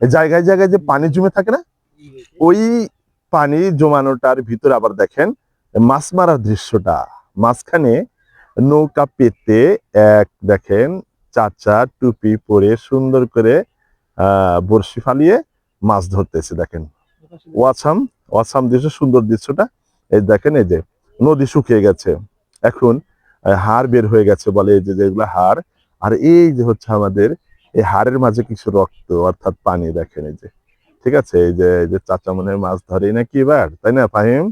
জায়গায় জায়গায় যে পানি জমে থাকে না, ওই পানি জমানোটার ভিতরে আবার দেখেন মাছ মারার দৃশ্যটা। মাঝখানে নৌকা পেতে এক দেখেন চাচা টুপি পরে সুন্দর করে বড়শি ফালিয়ে মাছ ধরতেছে দেখেন। ওয়াসাম ওয়াসাম দৃশ্য, সুন্দর দৃশ্যটা। এই দেখেন এই যে নদী শুকিয়ে গেছে। এখন হাড় বের হয়ে গেছে বলে এই যে যেগুলো হাড়। আর এই যে হচ্ছে আমাদের এই হাড়ের মাঝে কিছু রক্ত অর্থাৎ পানি দেখেন এই যে। ঠিক আছে? এই যে এই যে চাচা মনে মাছ ধরে নাকি এবার তাই না ফাহিম?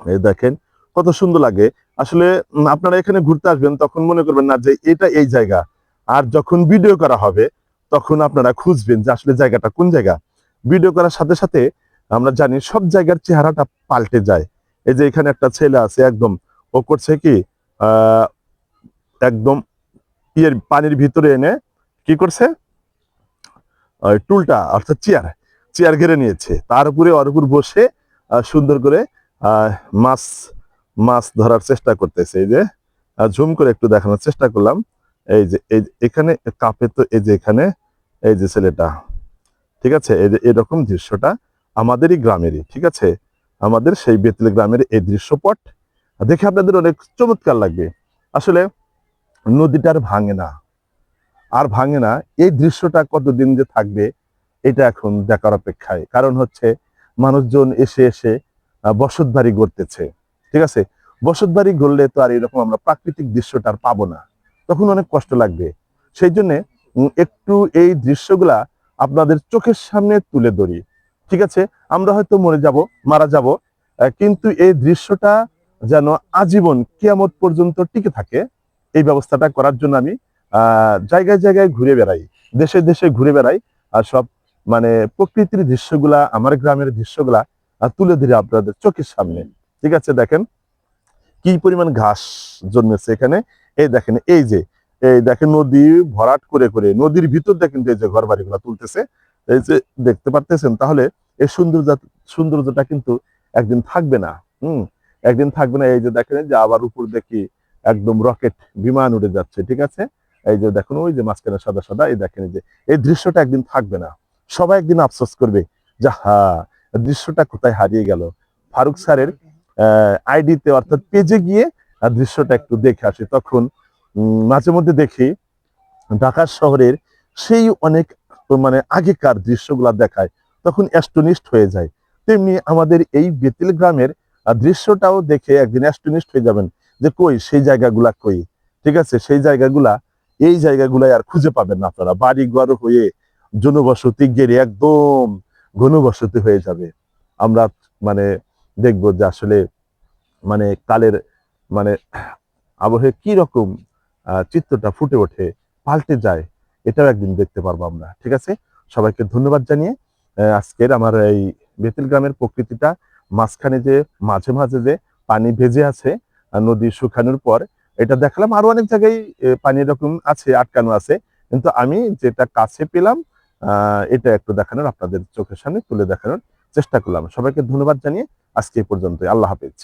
এই দেখেন কত সুন্দর লাগে। আসলে আপনারা এখানে ঘুরতে আসবেন তখন মনে করবেন না যে এটা এই জায়গা। আর যখন ভিডিও করা হবে তখন আপনারা খুঁজবেন যে আসলে জায়গাটা কোন জায়গা। ভিডিও করার সাথে সাথে আমরা জানি সব জায়গার চেহারাটা পাল্টে যায়। এই যে এখানে একটা ছেলে আছে একদম ও করছে কি আহ একদম ইয়ের পানির ভিতরে এনে কি করছে? টুলটা, অর্থাৎ চেয়ার চেয়ার ঘিরে নিয়েছে। তার উপরে ওর উপর বসে সুন্দর করে মাছ মাছ ধরার চেষ্টা করতেছে। এই যে ঝুম করে একটু দেখানোর চেষ্টা করলাম। এই যে, এই এখানে কাপে তো, এই যে এখানে, এই যে ছেলেটা, ঠিক আছে? এই যে, এরকম দৃশ্যটা আমাদেরই গ্রামেরই, ঠিক আছে? আমাদের সেই বেতলে গ্রামের এই দৃশ্যপট। দেখে আপনাদের অনেক চমৎকার লাগবে। আসলে নদীটা আর ভাঙে না। আর ভাঙে না। এই দৃশ্যটা কতদিন যে থাকবে, এটা এখন দেখার অপেক্ষায়। কারণ হচ্ছে, মানুষজন এসে এসে বসত বাড়ি গড়তেছে। ঠিক আছে? বসত বাড়ি গড়লে তো আর এরকম আমরা প্রাকৃতিক দৃশ্যটা আর পাবো না। তখন অনেক কষ্ট লাগবে। সেই জন্য একটু এই দৃশ্যগুলা আপনাদের চোখের সামনে তুলে ধরি। ঠিক আছে? আমরা হয়তো মরে যাব, মারা যাব কিন্তু এই দৃশ্যটা যেন আজীবন কিয়ামত পর্যন্ত টিকে থাকে, এই ব্যবস্থাটা করার জন্য আমি জায়গায় জায়গায় ঘুরে বেড়াই, দেশে দেশে ঘুরে বেড়াই, আর সব মানে প্রকৃতির দৃশ্যগুলা, আমার গ্রামের দৃশ্যগুলা তুলে ধরে আপনাদের চোখের সামনে। ঠিক আছে, দেখেন কি পরিমাণ ঘাস জন্মেছে এখানে। এই দেখেন, এই যে, এই দেখেন নদী ভরাট করে করে, নদীর ভিতর দিয়ে কিন্তু এই যে ঘর বাড়িগুলা তুলতেছে। এই যে দেখতে পারতেছেন? তাহলে এই সৌন্দর্য, সৌন্দর্যটা কিন্তু একদিন থাকবে না, হুম? একদিন থাকবে না, এই যে দেখেন যে আবার উপর দেখি একদম রকেট বিমান উড়ে যাচ্ছে, ঠিক আছে? এই যে দেখুন, ওই যে মাঝখানে সাদা সাদা, এই দেখেন যে, এই দৃশ্যটা একদিন থাকবে না। সবাই একদিন আফসোস করবে যে, হা, দৃশ্যটা কোথায় হারিয়ে গেল। ফারুক স্যারের আইডিতে অর্থাৎ পেজে গিয়ে দৃশ্যটা একটু দেখে আসি। তখন মাঝে মধ্যে দেখি, ঢাকা শহরের সেই অনেক মানে আগেকার দৃশ্যগুলা দেখায়, তখন অ্যাস্টনিস্ট হয়ে যায়। তেমনি আমাদের এই বেতিল গ্রামের দৃশ্যটাও দেখে একদিন অ্যাস্টনিস্ট হয়ে যাবেন যে, কই, সেই জায়গাগুলা কই? ঠিক আছে? সেই জায়গাগুলা এই জায়গাগুলাই আর খুঁজে পাবেন না আপনারা। বাড়ি ঘর হয়ে জনবসতি গেড়ে একদম ঘনবসতি হয়ে যাবে। আমরা মানে দেখব যে আসলে মানে কালের মানে আবহে কি রকম চিত্রটা ফুটে ওঠে, পাল্টে যায়, এটাও একদিন দেখতে পারব আমরা, ঠিক আছে? সবাইকে ধন্যবাদ জানিয়ে আজকের আমার এই বেতিল গ্রামের প্রকৃতিটা মাঝখানে যে, মাঝে মাঝে যে পানি ভেজে আছে নদী শুকানোর পর এটা দেখালাম। আরও অনেক জায়গায় পানি এরকম আছে, আটকানো আছে। কিন্তু আমি যেটা কাছে পেলাম এটা একটু দেখানোর, আপনাদের চোখের সামনে তুলে দেখানোর চেষ্টা করলাম। সবাইকে ধন্যবাদ জানিয়ে আজকে এই পর্যন্ত আল্লাহ হাফেজ।